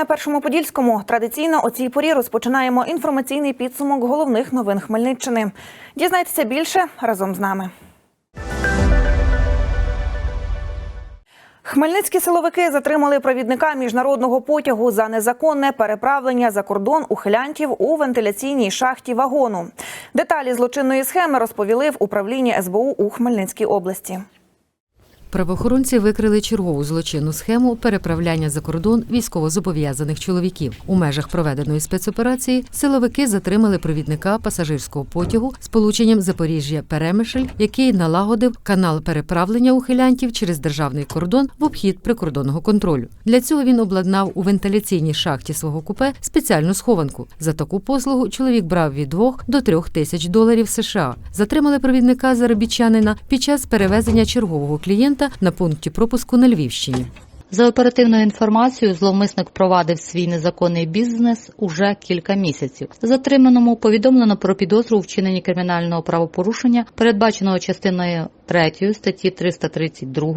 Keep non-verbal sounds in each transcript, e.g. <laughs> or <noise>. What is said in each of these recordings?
на першому подільському. Традиційно о цій порі розпочинаємо інформаційний підсумок головних новин Хмельниччини. Дізнайтеся більше разом з нами. Хмельницькі силовики затримали провідника міжнародного потягу за незаконне переправлення за кордон ухилянтів у вентиляційній шахті вагону. Деталі злочинної схеми розповіли в управлінні СБУ у Хмельницькій області. Правоохоронці викрили чергову злочинну схему переправляння за кордон військовозобов'язаних чоловіків. У межах проведеної спецоперації силовики затримали провідника пасажирського потягу з полученням Запоріжжя Перемишль, який налагодив канал переправлення ухилянтів через державний кордон в обхід прикордонного контролю. Для цього він обладнав у вентиляційній шахті свого купе спеціальну схованку. За таку послугу чоловік брав від 2 до 3 тисяч доларів США. Затримали провідника заробітчанина під час перевезення чергового клієнта на пункті пропуску на Львівщині. За оперативною інформацією, зловмисник провадив свій незаконний бізнес уже кілька місяців. Затриманому повідомлено про підозру у вчиненні кримінального правопорушення, передбаченого частиною 3 статті 332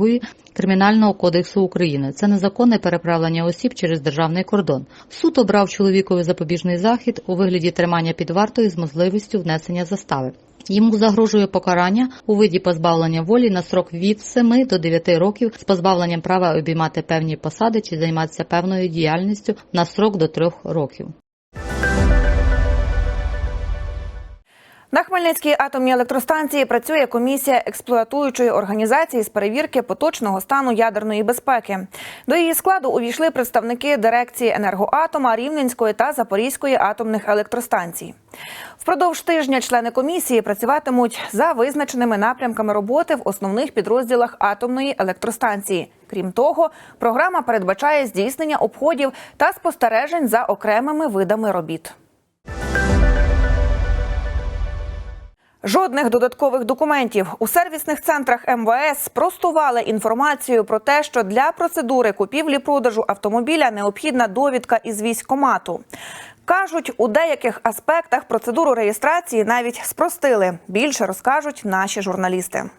Кримінального кодексу України. Це незаконне переправлення осіб через державний кордон. Суд обрав чоловікові запобіжний захід у вигляді тримання під вартою з можливістю внесення застави. Йому загрожує покарання у виді позбавлення волі на срок від 7 до 9 років з позбавленням права обіймати певні посади чи займатися певною діяльністю на срок до 3 років. На Хмельницькій атомній електростанції працює комісія експлуатуючої організації з перевірки поточного стану ядерної безпеки. До її складу увійшли представники дирекції енергоатома Рівненської та Запорізької атомних електростанцій. Впродовж тижня члени комісії працюватимуть за визначеними напрямками роботи в основних підрозділах атомної електростанції. Крім того, програма передбачає здійснення обходів та спостережень за окремими видами робіт. Жодних додаткових документів у сервісних центрах МВС спростували інформацію про те, що для процедури купівлі-продажу автомобіля необхідна довідка із військкомату. Кажуть, у деяких аспектах процедуру реєстрації навіть спростили. Більше розкажуть наші журналісти.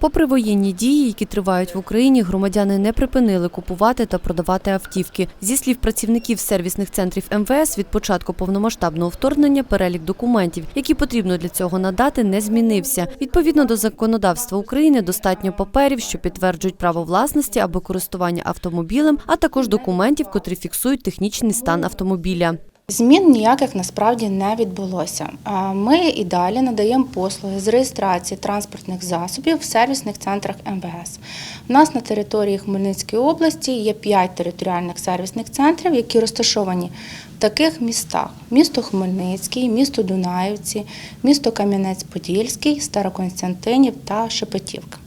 Попри воєнні дії, які тривають в Україні, громадяни не припинили купувати та продавати автівки. Зі слів працівників сервісних центрів МВС, від початку повномасштабного вторгнення перелік документів, які потрібно для цього надати, не змінився. Відповідно до законодавства України, достатньо паперів, що підтверджують право власності або користування автомобілем, а також документів, котрі фіксують технічний стан автомобіля. Змін ніяких насправді не відбулося. Ми і далі надаємо послуги з реєстрації транспортних засобів в сервісних центрах МВС. У нас на території Хмельницької області є 5 територіальних сервісних центрів, які розташовані в таких містах: місто Хмельницький, місто Дунаївці, місто Кам'янець-Подільський, Староконстантинів та Шепетівка.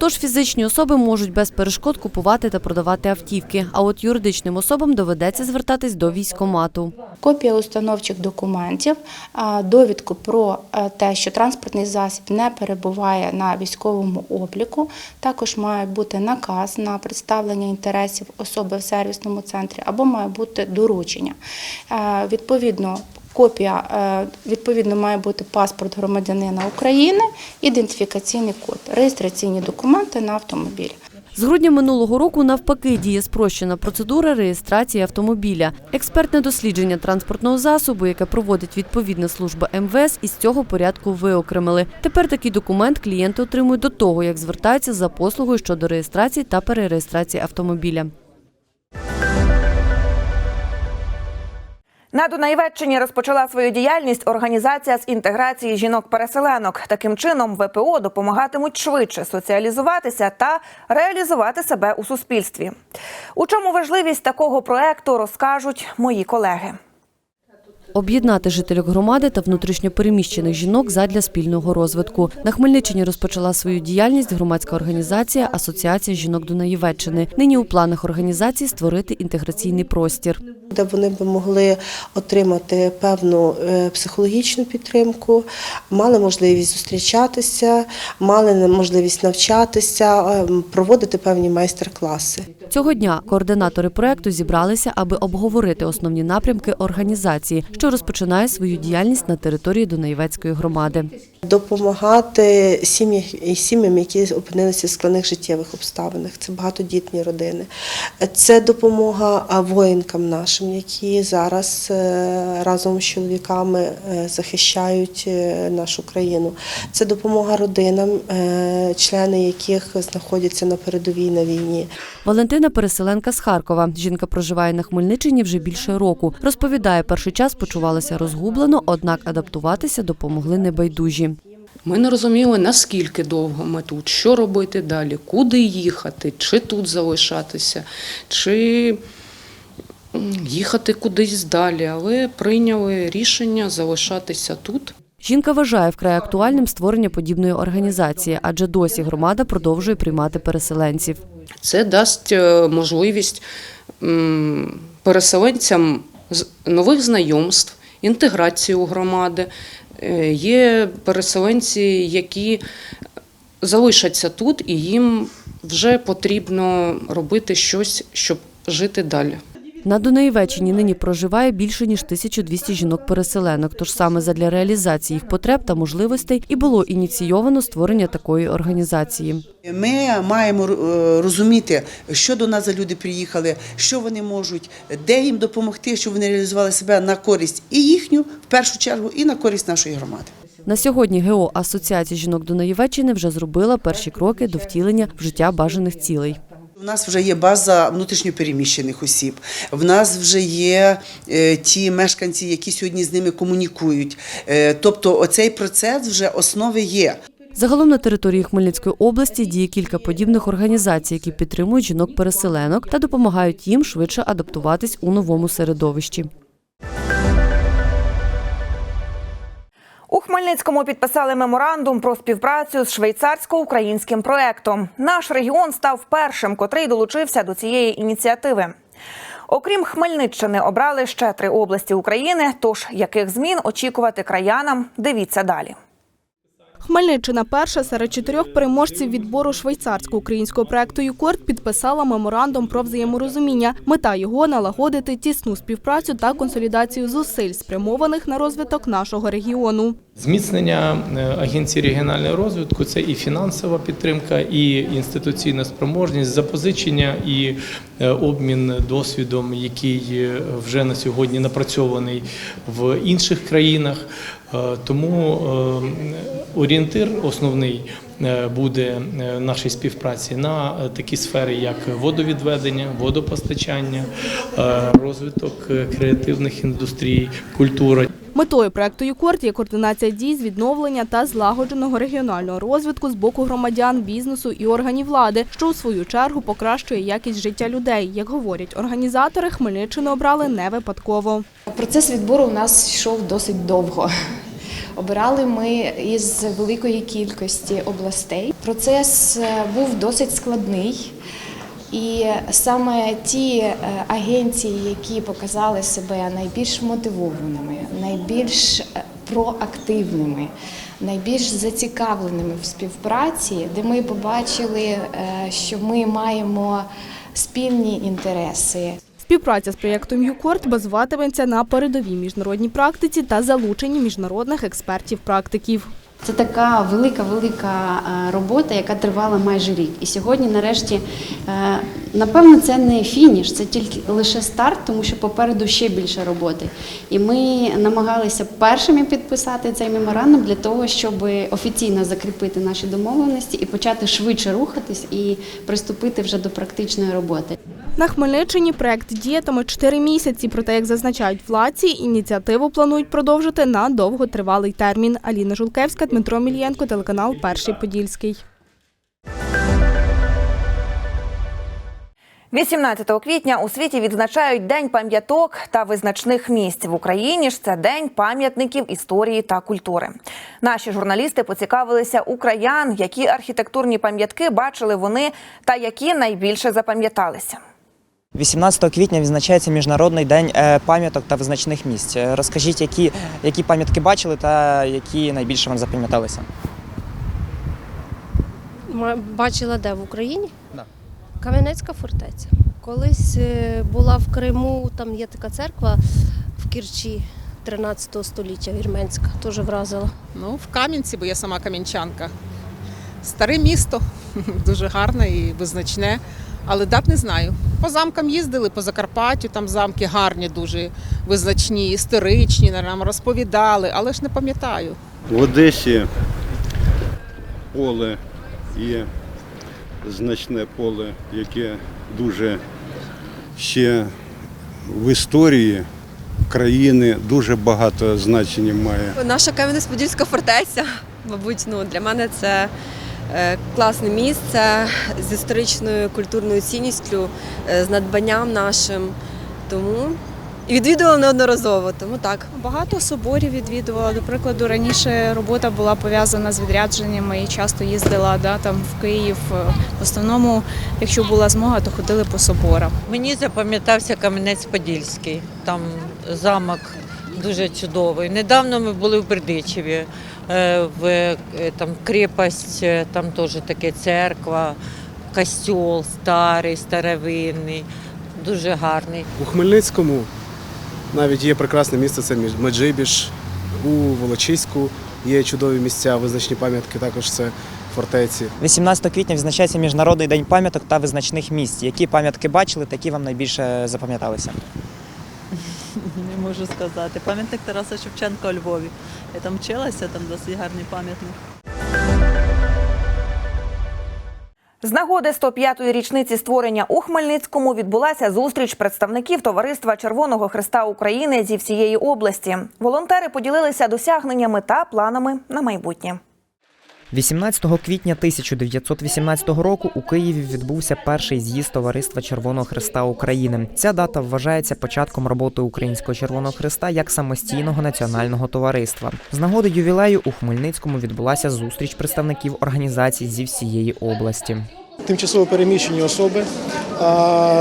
Тож фізичні особи можуть без перешкод купувати та продавати автівки, а от юридичним особам доведеться звертатись до військкомату. Копія установчих документів, довідку про е, те, що транспортний засіб не перебуває на військовому обліку. Також має бути наказ на представлення інтересів особи в сервісному центрі або має бути доручення. Е, Відповідно, копія е, відповідно має бути паспорт громадянина України, ідентифікаційний код, реєстраційні документи на автомобіль. З грудня минулого року навпаки діє спрощена процедура реєстрації автомобіля. Експертне дослідження транспортного засобу, яке проводить відповідна служба МВС, із цього порядку виокремили. Тепер такий документ клієнти отримують до того, як звертаються за послугою щодо реєстрації та перереєстрації автомобіля. На Дунаєвеччині розпочала свою діяльність організація з інтеграції жінок-переселенок. Таким чином, ВПО допомагатимуть швидше соціалізуватися та реалізувати себе у суспільстві. У чому важливість такого проекту розкажуть мої колеги. Об'єднати жителів громади та внутрішньопереміщених жінок задля спільного розвитку. На Хмельниччині розпочала свою діяльність громадська організація Асоціація жінок Дунаєвеччини. Нині у планах організації створити інтеграційний простір. де вони б могли отримати певну е, психологічну підтримку, мали можливість зустрічатися, мали можливість навчатися, е, проводити певні майстер-класи. Цього дня координатори проекту зібралися, аби обговорити основні напрямки організації, що розпочинає свою діяльність на території Дунаєвецької громади. допомагати сім'ям, сім'ям, які опинилися в складних життєвих обставинах. Це багатодітні родини. Це допомога воїнкам нашим, які зараз е, разом з чоловіками е, захищають е, нашу країну. Це допомога родинам, члени яких знаходяться на передовій на війні. Валентина переселенка з Харкова. Жінка проживає на Хмельниччині вже більше року. Розповідає, перший час почувалася розгублено, однак адаптуватися допомогли небайдужі. Ми не розуміли, наскільки довго ми тут, що робити далі, куди їхати, чи тут залишатися, чи їхати кудись далі. Але прийняли рішення залишатися тут. Жінка вважає вкрай актуальним створення подібної організації, адже досі громада продовжує приймати переселенців. Це дасть е, можливість переселенцям нових знайомств, інтеграцію у громади. Е, Є переселенці, які залишаться тут, і їм вже потрібно робити щось, щоб жити далі. На Дунаєвеччині нині проживає більше ніж 1200 жінок-переселенок. Тож саме задля реалізації їх потреб та можливостей і було ініційовано створення такої організації. Ми маємо е, розуміти, що до нас за люди приїхали, що вони можуть, де їм допомогти, щоб вони реалізували себе на користь і їхню, в першу чергу, і на користь нашої громади. На сьогодні ГО Асоціація жінок Дунаєвеччини вже зробила перші кроки до втілення в життя бажаних цілей. У нас вже є база внутрішньопереміщених осіб. В нас вже є е, ті мешканці, які сьогодні з ними комунікують. Е, тобто, оцей процес вже основи є. Загалом на території Хмельницької області діє кілька подібних організацій, які підтримують жінок-переселенок та допомагають їм швидше адаптуватись у новому середовищі. У Хмельницькому підписали меморандум про співпрацю з швейцарсько-українським проектом. Наш регіон став першим, котрий долучився до цієї ініціативи. Окрім Хмельниччини, обрали ще три області України. Тож яких змін очікувати краянам? Дивіться далі. Хмельниччина перша серед чотирьох переможців відбору швейцарсько-українського проекту ЮКОРД підписала меморандум про взаєморозуміння. Мета його налагодити тісну співпрацю та консолідацію зусиль, спрямованих на розвиток нашого регіону. Зміцнення е, агенції регіонального розвитку це і фінансова підтримка, і інституційна спроможність, запозичення і е, обмін досвідом, який е, вже на сьогодні напрацьований в інших країнах. Е, Тому е, орієнтир основний е, буде нашій співпраці на такі сфери, як водовідведення, водопостачання, розвиток креативних індустрій, культура. Метою проекту ЮКОРД є координація дій з відновлення та злагодженого регіонального розвитку з боку громадян, бізнесу і органів влади, що у свою чергу покращує якість життя людей. Як говорять організатори, Хмельниччину обрали не випадково. Процес відбору у нас йшов досить довго. Обирали ми із великої кількості областей. Процес е, був досить складний. І саме ті е, агенції, які показали себе найбільш мотивованими, найбільш е, проактивними, найбільш зацікавленими в співпраці, де ми побачили, е, що ми маємо спільні інтереси. Співпраця з проєктом ЮКОРД базуватиметься на передовій міжнародній практиці та залученні міжнародних експертів-практиків. Це така велика, велика е, робота, яка тривала майже рік. І сьогодні, нарешті, е, напевно, це не фініш, це тільки лише старт, тому що попереду ще більше роботи. І ми намагалися першими підписати цей меморандум для того, щоб офіційно закріпити наші домовленості і почати швидше рухатись і приступити вже до практичної роботи. На Хмельниччині проект діятиме 4 місяці. Проте, як зазначають владці, ініціативу планують продовжити на довготривалий термін. Аліна Жулкевська, Дмитро Мільєнко, телеканал Перший Подільський. 18 квітня у світі відзначають День пам'яток та визначних місць в Україні. ж Це день пам'ятників історії та культури. Наші журналісти поцікавилися у краян, які архітектурні пам'ятки бачили вони та які найбільше запам'яталися. 18 квітня відзначається Міжнародний день е, пам'яток та визначних місць. Е, Розкажіть, які, які пам'ятки бачили та які найбільше вам запам'яталися? Бачила де в Україні? Да. Кам'янецька фортеця. Колись е, була в Криму, там є така церква в Кірчі. 13 століття вірменська, теж вразила. Ну, в Кам'янці, бо я сама кам'янчанка. Старе місто, <laughs> дуже гарне і визначне, але дат не знаю. По замкам їздили, по Закарпаттю, там замки гарні, дуже визначні, історичні, нам розповідали, але ж не пам'ятаю. В Одесі поле є значне поле, яке дуже ще в історії країни дуже багато значення має. Наша Кам'янець-Подільська фортеця, мабуть, ну для мене це класне місце з історичною культурною цінністю, е, з надбанням нашим. Тому і відвідувала неодноразово, тому так. Багато соборів відвідувала. До прикладу, раніше робота була пов'язана з відрядженнями і часто їздила да, там в Київ. В основному, якщо була змога, то ходили по соборам. Мені запам'ятався Кам'янець-Подільський. Там замок дуже чудовий. Недавно ми були в Бердичеві, е, в е, там крепость, е, там теж таке церква, костьол старий, старовинний, дуже гарний. У Хмельницькому навіть є прекрасне місце, це Меджибіж, у Волочиську є чудові місця, визначні пам'ятки, також це фортеці. 18 квітня відзначається Міжнародний день пам'яток та визначних місць. Які пам'ятки бачили, такі вам найбільше запам'яталися? Можу сказати. Пам'ятник Тараса Шевченка у Львові. Я там вчилася, там досить гарний пам'ятник. З нагоди 105-ї річниці створення у Хмельницькому відбулася зустріч представників товариства Червоного Христа України зі всієї області. Волонтери поділилися досягненнями та планами на майбутнє. 18 квітня 1918 року у Києві відбувся перший з'їзд Товариства Червоного Христа України. Ця дата вважається початком роботи Українського Червоного Христа як самостійного національного товариства. З нагоди ювілею у Хмельницькому відбулася зустріч представників організацій зі всієї області. Тимчасово переміщені особи,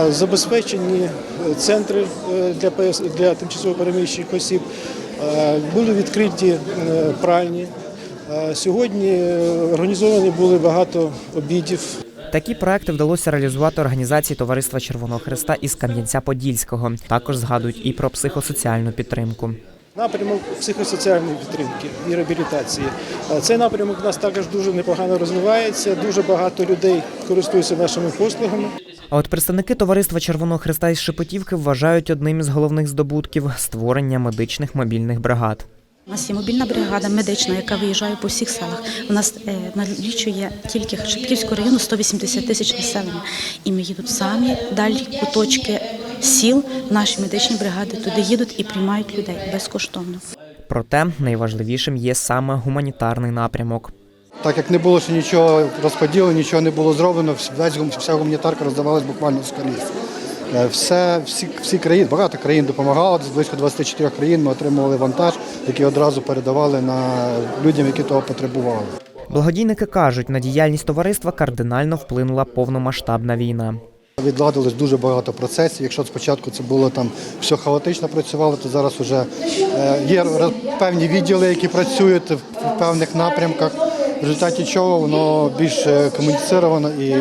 забезпечені центри е, для для тимчасово переміщених осіб, е, були відкриті е, пральні. Е, Сьогодні е, організовані були багато обідів. Такі проекти вдалося реалізувати організації Товариства Червоного Христа із Кам'янця-Подільського. Також згадують і про психосоціальну підтримку. Напрямок психосоціальної підтримки і реабілітації. Е, Цей напрямок у нас також дуже непогано розвивається. Дуже багато людей користуються нашими послугами. А от представники Товариства Червоного Христа із Шепетівки вважають одним із головних здобутків створення медичних мобільних бригад. У нас є мобільна бригада медична, яка виїжджає по всіх селах. У нас е, налічує тільки Шепківського району 180 тисяч населення. І ми їдуть самі далі куточки сіл. Наші медичні бригади туди їдуть і приймають людей безкоштовно. Проте найважливішим є саме гуманітарний напрямок. Так як не було ще нічого розподілено, нічого не було зроблено, вся гуманітарка роздавалась буквально з коліс. Е, Все, всі, всі країни, багато країн допомагало, близько 24 країн ми отримували вантаж, який одразу передавали на людям, які того потребували. Благодійники кажуть, на діяльність товариства кардинально вплинула повномасштабна війна. Відладилось дуже багато процесів. Якщо спочатку це було там все хаотично працювало, то зараз вже е, є певні відділи, які працюють в певних напрямках, в результаті чого воно більш е, комуніцировано і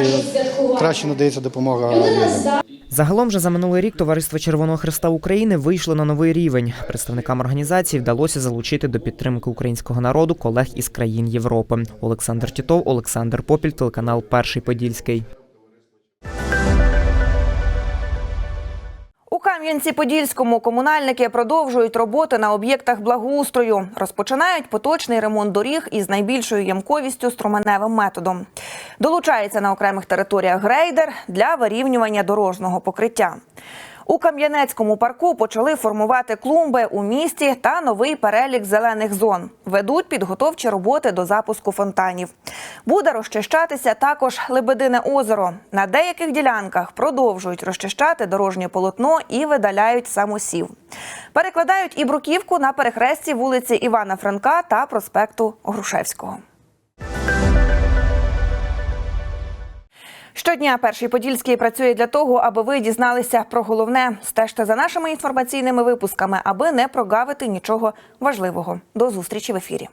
краще надається допомога людям. Загалом же за минулий рік Товариство Червоного Христа України вийшло на новий рівень. Представникам організації вдалося залучити до підтримки українського народу колег із країн Європи. Олександр Тітов, Олександр Попіль, телеканал Перший Подільський. Кам'янці-Подільському комунальники продовжують роботи на об'єктах благоустрою. Розпочинають поточний ремонт доріг із найбільшою ямковістю струменевим методом. Долучається на окремих територіях грейдер для вирівнювання дорожнього покриття. У Кам'янецькому парку почали формувати клумби у місті та новий перелік зелених зон. Ведуть підготовчі роботи до запуску фонтанів. Буде розчищатися також Лебедине озеро. На деяких ділянках продовжують розчищати дорожнє полотно і видаляють самосів. Перекладають і бруківку на перехресті вулиці Івана Франка та проспекту Грушевського. Щодня перший подільський працює для того, аби ви дізналися про головне. Стежте за нашими інформаційними випусками, аби не прогавити нічого важливого. До зустрічі в ефірі.